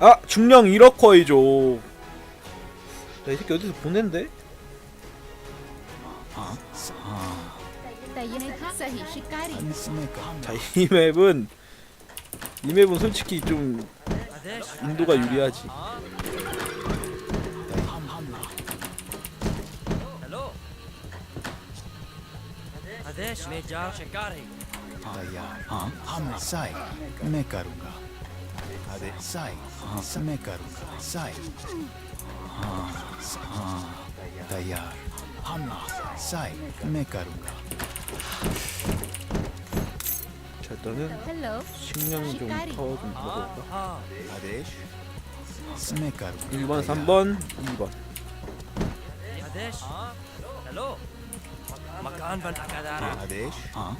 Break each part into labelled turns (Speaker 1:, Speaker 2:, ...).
Speaker 1: 아 중령 1억 커이죠 야이 새끼 어디서 보낸대?
Speaker 2: तैयार सही शिकारी
Speaker 1: 자 이 맵은 이 맵은 솔직히 좀 인도가 유리하지
Speaker 3: हेलो आदेश में जा शिकारी
Speaker 4: तैयार हाँ हम साई मैं करूँगा अरे साई मैं करूँगा साई हाँ हाँ तैयार हम साई मैं करूँगा
Speaker 1: 자 일단은
Speaker 2: हेलो
Speaker 1: 식량 좀 파워 좀 먹어볼까?
Speaker 3: हाँ
Speaker 4: आदेश मैं करूँगा
Speaker 1: 1번 3번 2번
Speaker 3: आदेश हेलो मकान बना का दारा
Speaker 4: आदेश हाँ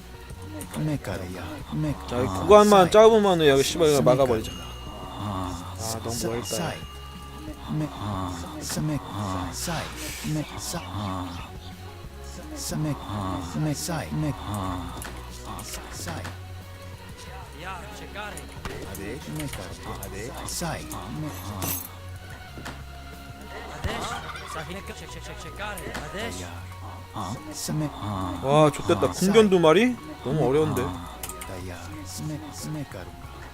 Speaker 4: मैं करूँगा मैं
Speaker 1: 자 이 구간만 짧으면은 여기 씨발 이거 막아버리자
Speaker 4: हाँ
Speaker 1: 아,
Speaker 4: 아,
Speaker 3: 사이.
Speaker 4: 매 아, 사맥 사이. 매
Speaker 3: 사맥 매 사이. 매
Speaker 4: 사이.
Speaker 1: 아데시 좋겠다. 궁견 두 마리? 너무 어려운데.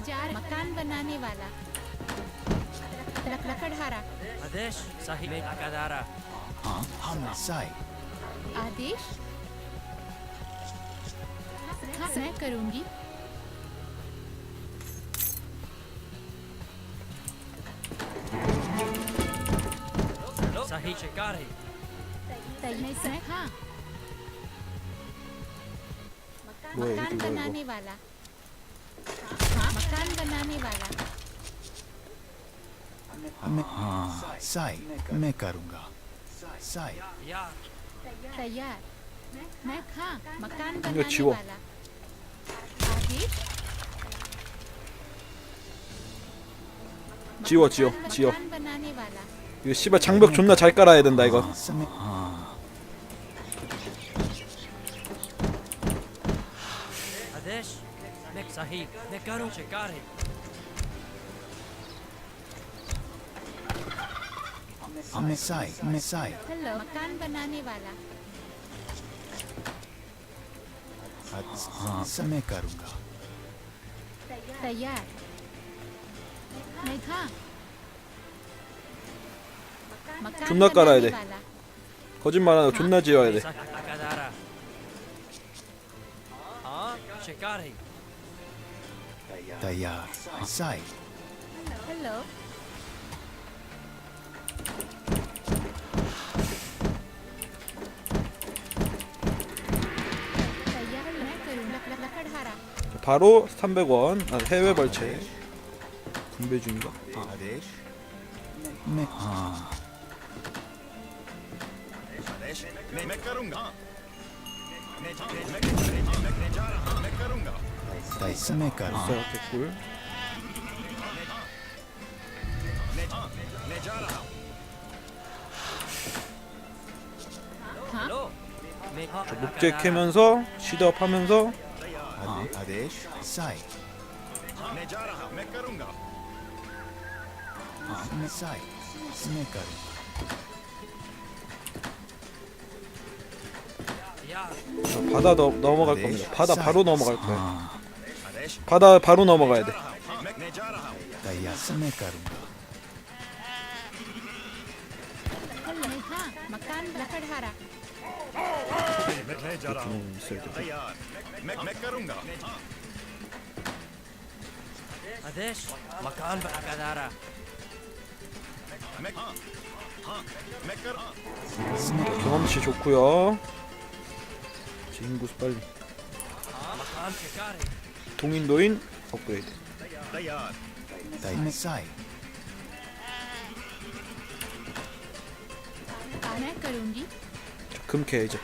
Speaker 2: मकान बनाने वाला।
Speaker 3: आदेश सही में
Speaker 4: हाँ हम
Speaker 2: आदेश? हाँ, मैं करूँगी।
Speaker 3: सही शिकार
Speaker 2: है। तैयार हाँ। मकान बनाने वाला।
Speaker 4: मैं हाँ साई मैं करूँगा साई
Speaker 3: या
Speaker 2: तैयार मैं हाँ मकान
Speaker 1: 이거
Speaker 2: बनाने
Speaker 1: 지워.
Speaker 2: वाला आदेश
Speaker 1: 지워 지워
Speaker 2: मकान-
Speaker 1: 지워
Speaker 2: मकान बनाने वाला
Speaker 1: 이거 씨발 장벽 존나 잘 깔아야 된다 이거
Speaker 4: हाँ, समय हाँ
Speaker 3: आदेश मैं सही मैं करूँ शिकारी
Speaker 4: मैं साई मैं साई
Speaker 2: हेलो मकान बनाने वाला
Speaker 4: हाँ समय करूँगा
Speaker 2: तैयार मैं हाँ मकान
Speaker 1: 존나 깔아야
Speaker 2: बनाने
Speaker 1: 돼.
Speaker 2: वाला
Speaker 1: 거짓말 안 하고 존나 지어야 돼
Speaker 3: सही का दारा हाँ शिकारी
Speaker 4: तैयार साई
Speaker 2: हेलो
Speaker 1: 바로 300원 아, 해외 벌채 분배 중인가?
Speaker 4: 아. 네.
Speaker 1: 네. 아.
Speaker 5: 나이스 메카룽
Speaker 3: 아, 됐 저
Speaker 1: 목재 캐면서 시드업 하면서 자, 바다 너, 넘어갈 겁니다 바다 바로 넘어갈
Speaker 5: 거예요
Speaker 1: 바다 바로 넘어가야 돼
Speaker 2: 다이아
Speaker 5: 스네카르 لكن هذا
Speaker 1: 그냥 있어야 돼.
Speaker 5: قديش؟ مكان بأكادارا 승도
Speaker 1: 경험치 좋고요. 진구수 빨리.
Speaker 3: مكان شكاري
Speaker 1: 동인도인 업그레이드.
Speaker 4: 사이 मैं
Speaker 2: करूंगी
Speaker 1: 금캐 이제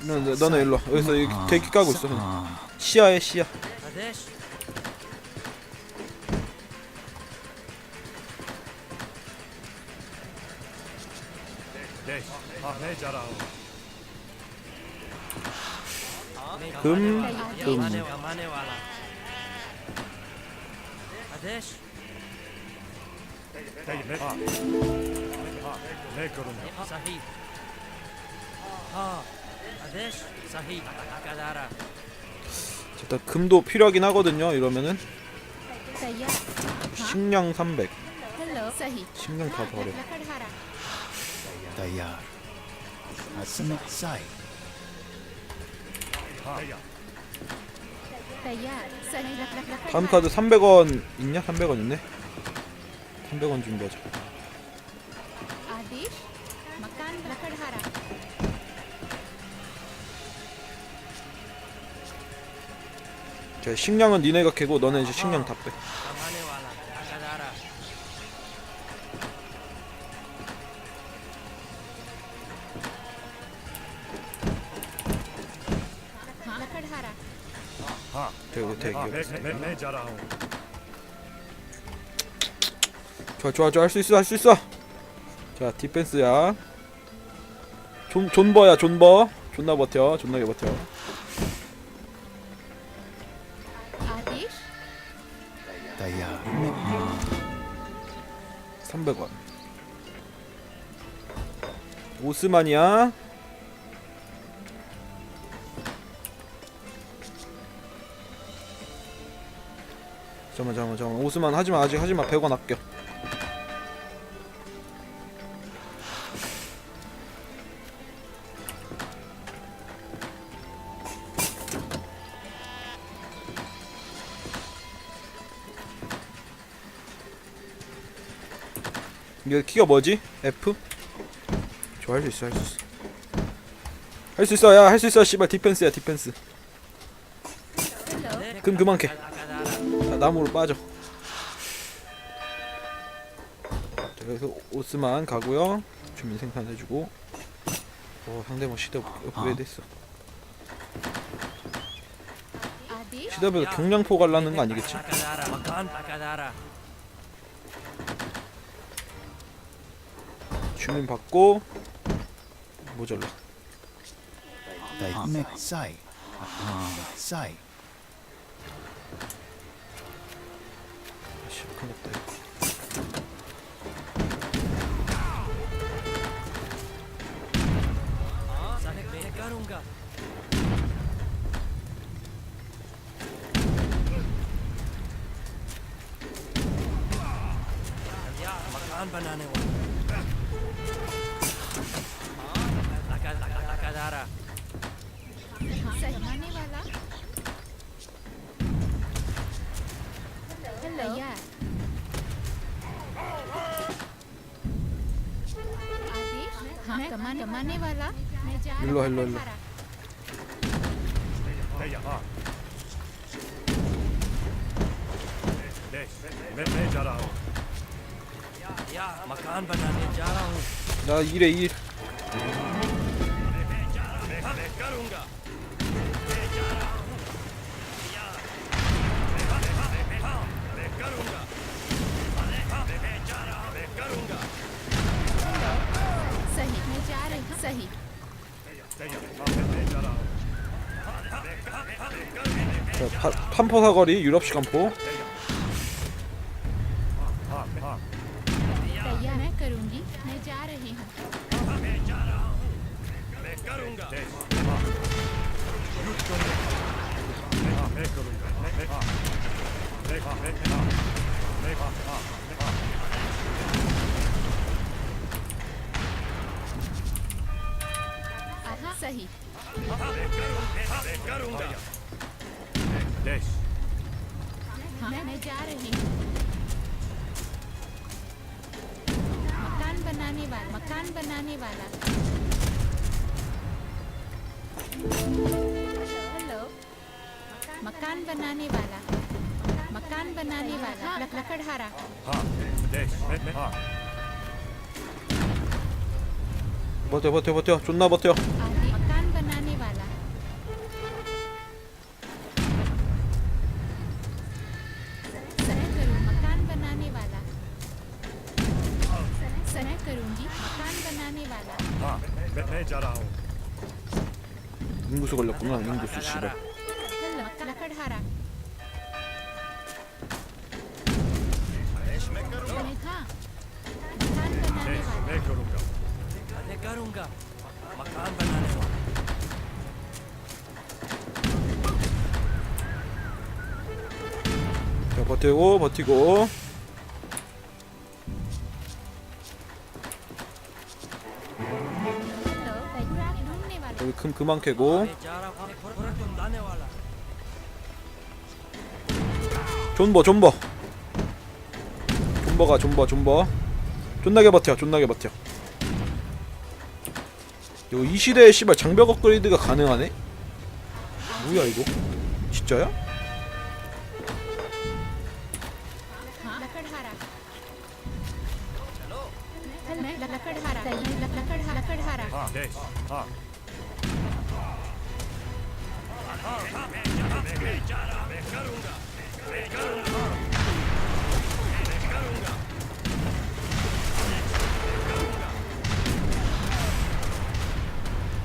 Speaker 1: 너, 너, 너는 일로 여기서
Speaker 4: 이
Speaker 1: 계기 까고 있어 그냥.
Speaker 4: 아,
Speaker 1: 시야에 시야 금, 금.
Speaker 3: صحيح ها ادش صحيح كدارا
Speaker 1: 일단 금도 필요하긴 하거든요. 이러면은
Speaker 2: سيارة
Speaker 1: 식량 300,
Speaker 2: هلو صحيح
Speaker 1: 식량 다 버려.
Speaker 2: لقد
Speaker 4: هرع ديار أسمع
Speaker 5: صاي
Speaker 2: تيار صحيح لقد لقد- لقد هرع.
Speaker 1: 다음 카드 300원 있냐? 300원 있네. 300원 준비하자
Speaker 2: आदेश मकान लकड़हारा
Speaker 1: 자 식량은 니네가 캐고 너네 이제 식량 다빼
Speaker 3: कमाने वाला अकादारा
Speaker 2: हाँ लकड़हारा
Speaker 5: हाँ
Speaker 1: 대기 대기
Speaker 5: हाँ मैं मैं मैं जा रहा हूँ
Speaker 1: 좋아 좋아 좋아. 할 수 있어 할 수 있어. 자 디펜스야. 존, 존버야 존버. 존나 버텨 존나게 버텨.
Speaker 4: 아디?
Speaker 1: 300원. 오스만이야. 잠깐만 잠깐만 잠깐만. 오스만 하지마 아직 하지마. 100원 아껴. 여기 키가 뭐지? F? 좋아할수 있어 할 수 있어. 할 수 있어 야 할 수 있어 씨발. 디펜스야 디펜스. 그럼 그만 캐. 자, 나무로 빠져. 자, 여기서 오스만 가고요. 주민 생산해주고. 오 어, 상대방 시대 업그레이드 했어. 시대별로 경량포 갈라는 거 아니겠지? 주민 받고 모자라.
Speaker 4: atomic site. Atomic site.
Speaker 1: 아씨 큰일 났다. 이거.
Speaker 3: Banane. जमाने वाला
Speaker 2: मैं जा
Speaker 5: रहा हूँ
Speaker 3: मकान बनाने जा रहा हूँ।
Speaker 1: ना ये रे ये
Speaker 5: मैं करूँगा
Speaker 1: 자, 파, 판포 사거리 유럽 시간포.
Speaker 2: सही
Speaker 5: मैं करूँगा देश
Speaker 2: हाँ मैं जा रही हूँ मकान बनाने वाला मकान बनाने वाला हेलो मकान बनाने वाला मकान बनाने वाला लक- लकड़हारा
Speaker 5: हाँ देश में में हाँ
Speaker 1: 버텨 버텨 버텨 존나 버텨 인구수 씨발 자 버티고 버티고. 여기 금 그만 캐고 존버 존버 존버가 존버 존버 존나게 버텨 존나게 버텨 이거 이 시대에 씨발 장벽 업그레이드가 가능하네? 뭐야 이거? 진짜야?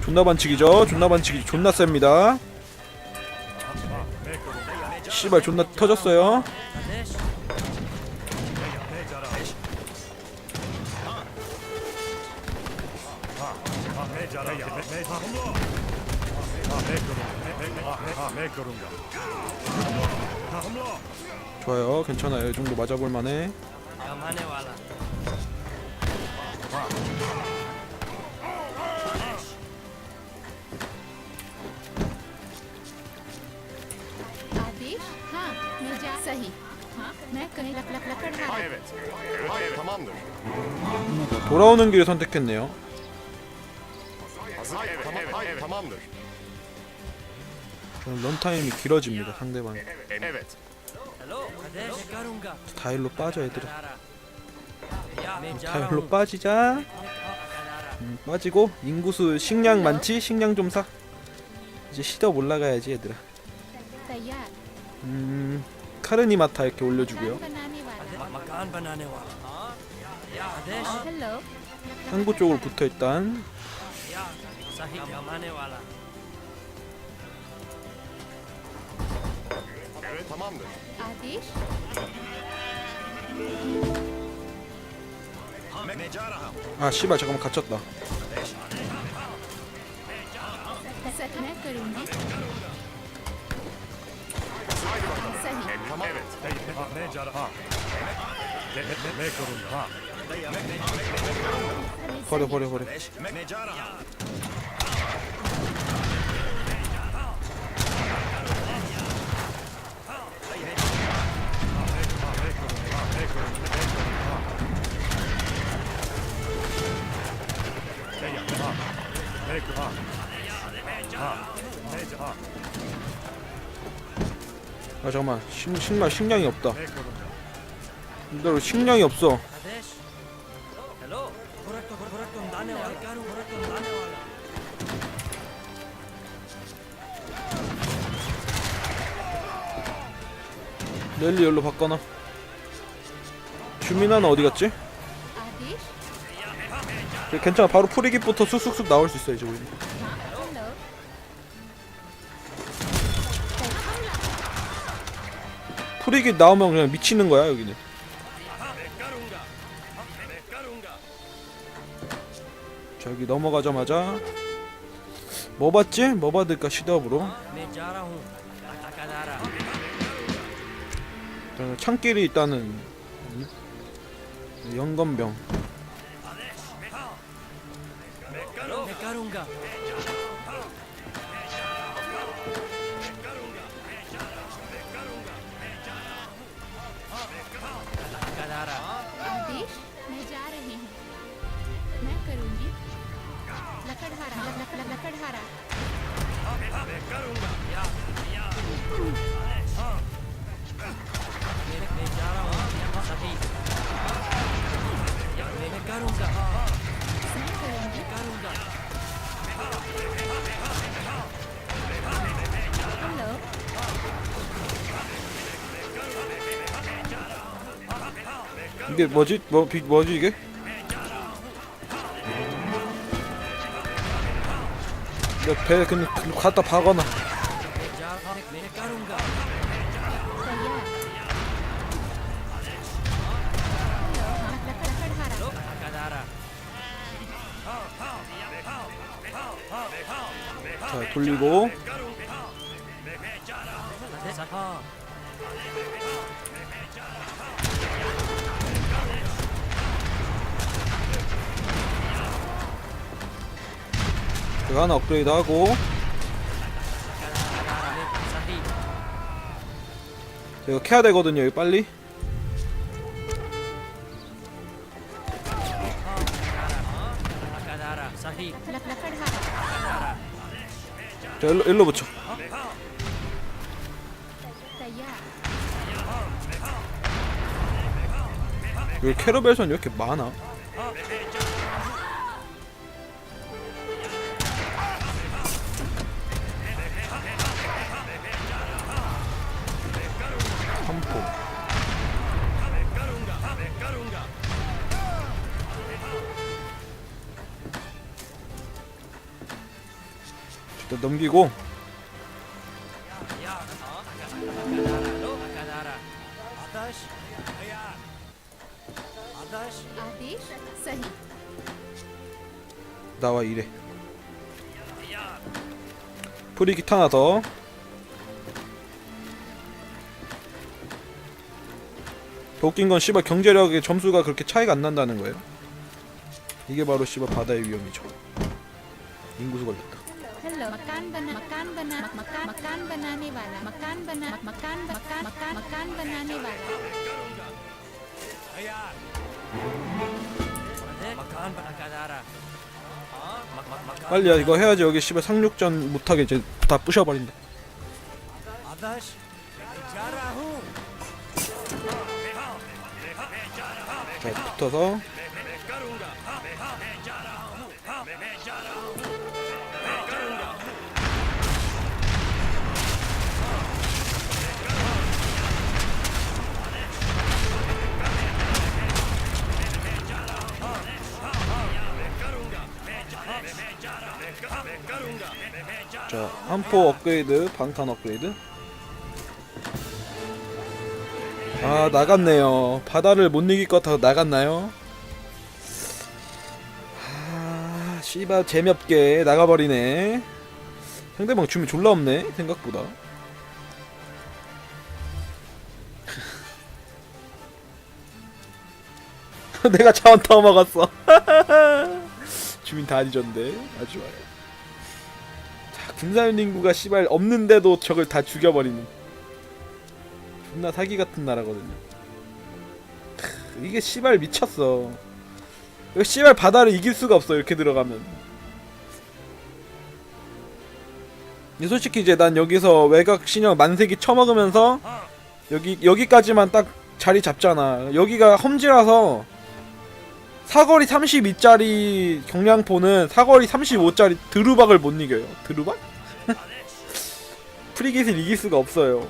Speaker 1: 존나 반칙이죠? 존나 반칙이 존나 셉니다. 씨발 존나 터졌어요. 좋아요 괜찮아요 이 정도 맞아볼 만해
Speaker 3: कमाने वाला
Speaker 2: आदेश हाँ मैं जा सही हाँ मैं कहीं लक लक लकड़हारा
Speaker 6: Evet. Hayır tamamdır.
Speaker 1: 돌아오는 길을 선택했네요
Speaker 6: Hazır. Evet, tamam. Hayır tamamdır.
Speaker 1: 런타임이 길어집니다 상대방. 다일로 빠져 얘들아. 다일로 빠지자. 음, 빠지고 인구수 식량 많지? 식량 좀 사. 이제 시덥 올라가야지 얘들아. 음 카르니마타 이렇게 올려주고요.
Speaker 3: 아,
Speaker 2: 네.
Speaker 1: 항구 쪽으로 붙어 일단.
Speaker 6: Tamamdır.
Speaker 2: Ateş.
Speaker 1: 아 씨발 잠깐만 갇혔다
Speaker 2: Sekmek durumda. Sahip.
Speaker 6: Tamam.
Speaker 1: 버려 버려 버려 아 잠깐만. 식, 식량 식량이 없다. 근데 식량이 없어? 넬리 열로 바꿔놔. 주민아는 어디 갔지? 그 괜찮아 바로 프리깃부터 쑥쑥쑥 나올 수 있어 이제 우리 프리깃 나오면 그냥 미치는 거야 여기는 자 여기 넘어가자마자 뭐 봤지? 뭐 받을까 시덥으로 창길이 일단은 영건병 이게 뭐지? 뭐, 비, 뭐지 이게? 배 그냥 갖다 박아놔 자 돌리고 이거 하나 업그레이드 하고. 이거 캐야 되거든요 이거 빨리. 자 일로, 일로 붙여. 왜 캐러벨선 이렇게 많아? 넘기고. 나와 이래. 프리 기타 나서 더 웃긴 건 씨발 경제력의 점수가 그렇게 차이가 안 난다는 거예요? 이게 바로 씨발 바다의 위험이죠. 인구수 걸렸다.
Speaker 2: हेलो मकान बना मकान बना मकान मकान बनाने वाला मकान बना मकान मकान मकान मकान बनाने वाला
Speaker 3: मकान बना लकड़हारा
Speaker 1: 빨리 야 이거 해야지 여기 씨발 상륙전 못하게 이제 다 부셔버린다.
Speaker 3: आदर्श जा रहा हूँ
Speaker 1: 자 붙어서 자 한포 업그레이드 방탄 업그레이드. 아 나갔네요. 바다를 못 이길 것 같아서 나갔나요? 아 씨발 재미없게 나가버리네. 상대방 춤이 졸라 없네 생각보다. 내가 자원 더 먹었어 주민 다 뒤졌는데 아주 좋아요 자 군사연 인구가 씨발 없는데도 적을 다 죽여버리는 존나 사기 같은 나라거든요. 크, 이게 씨발 미쳤어. 이거 씨발 바다를 이길 수가 없어 이렇게 들어가면. 솔직히 이제 난 여기서 외곽 신형 만세기 쳐먹으면서 여기 여기까지만 딱 자리 잡잖아. 여기가 험지라서 사거리 32짜리 경량포는 사거리 35짜리 드루박을 못 이겨요. 드루박? 프리깃을 이길 수가 없어요.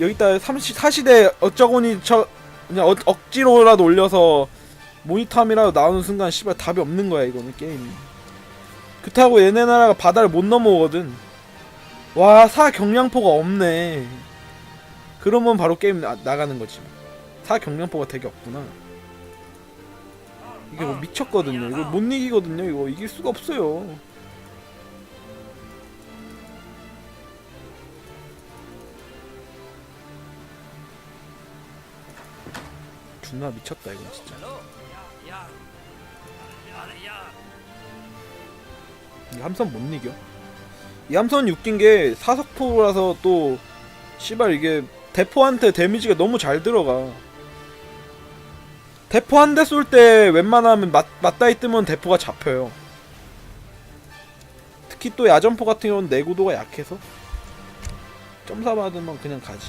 Speaker 1: 여기다 30, 4시대 어쩌고니 저 그냥 어, 억지로라도 올려서 모니터함이라도 나오는 순간 씨발 답이 없는 거야 이거는 게임이 그렇다고 얘네 나라가 바다를 못 넘어오거든 와 사 경량포가 없네 그러면 바로 게임 나, 나가는 거지 사 경량포가 되게 없구나 이게 뭐 미쳤거든요. 이걸 못 이기거든요. 이거 이길 수가 없어요. 존나 미쳤다 이건 진짜. 이 함선 못 이겨. 이 함선 웃긴 게 사석포라서 또 씨발 이게 대포한테 데미지가 너무 잘 들어가. 대포 한 대 쏠 때 웬만하면 맞, 맞다이 뜨면 대포가 잡혀요. 특히 또 야전포 같은 경우는 내구도가 약해서 점사 받으면 그냥 가지.